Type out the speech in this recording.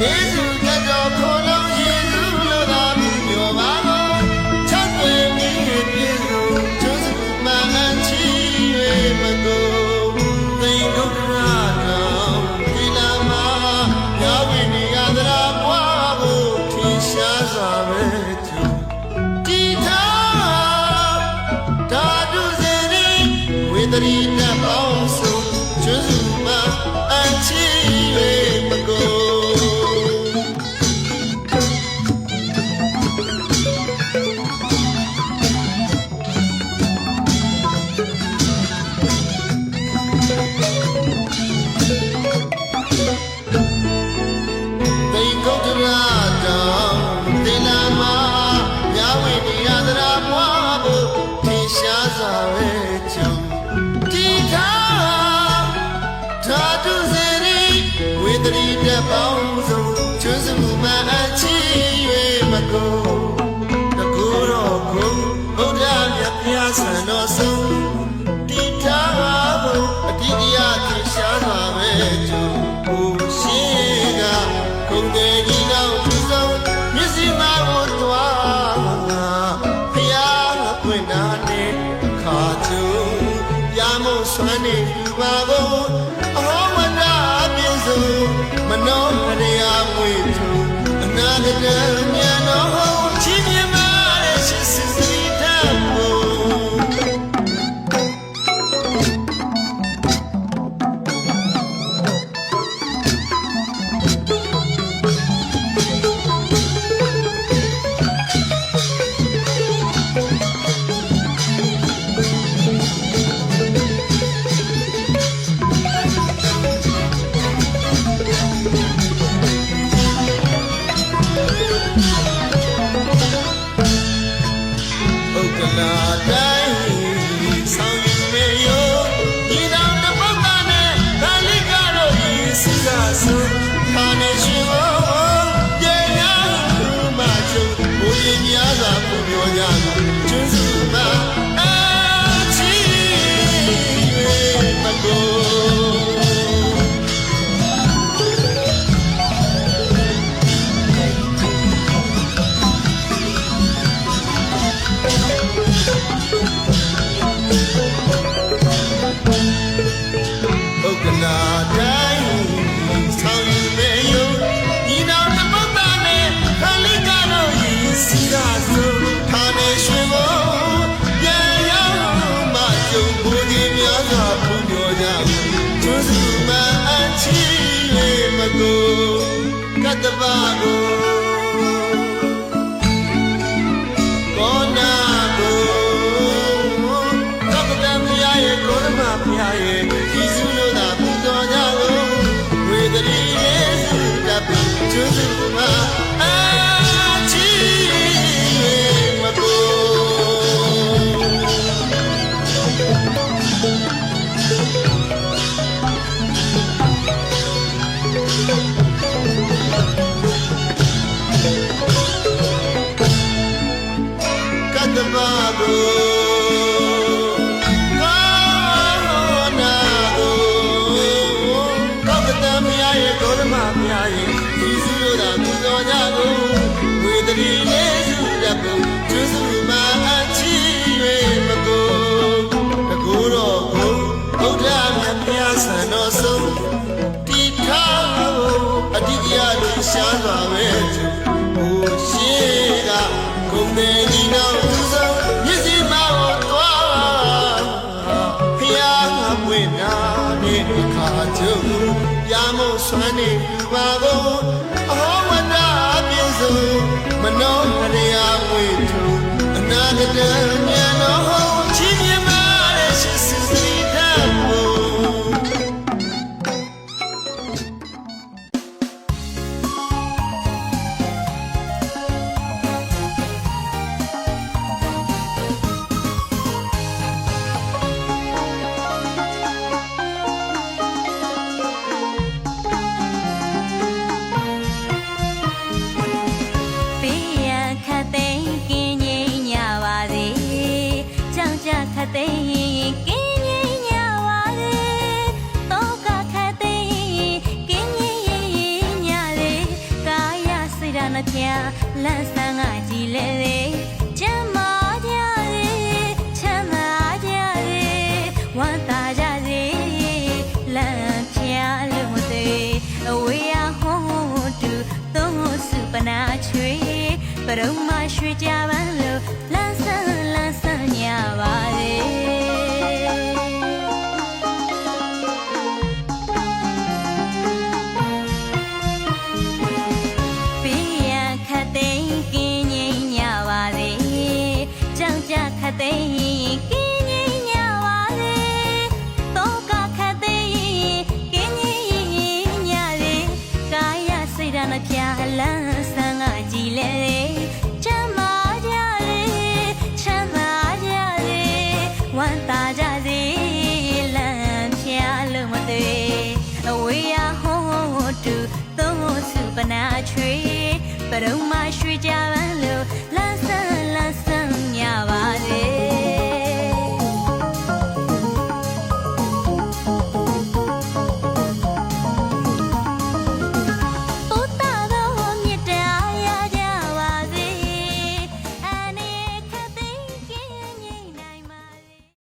水が上 ပေါင်းစုံချွန်းစမှုမှအချီး၍မကုန်တကူတော်ကုန်ဘုရားမြတ်ဖျားဆန်တော် Alem me olhando. the bottle. မြားရင်ဒီစုရတာကုသိုလ်ကြကုန်ဝေဒရီလေးစုရကုန်ကျူးစုမှာအချီ၍မကုန်တကူတော်ကိုဘုရားမြတ်မြတ်ဆန်တော်ဆုံးတိထားအတ္တိယလူရှားစွာ နေလူခါချုပ်ပြမို့ဆွမ်းနေလူပါကိုအဟောဝဒပြင်းစုံမနောရယာဝေထုအနာဂတမြန်တော် ချွေပရုံမရွှေကြပန်းလို့လန်းဆန်းလန်းဆန်းညပါလေခတ်သိရင်ကင်း那片蓝。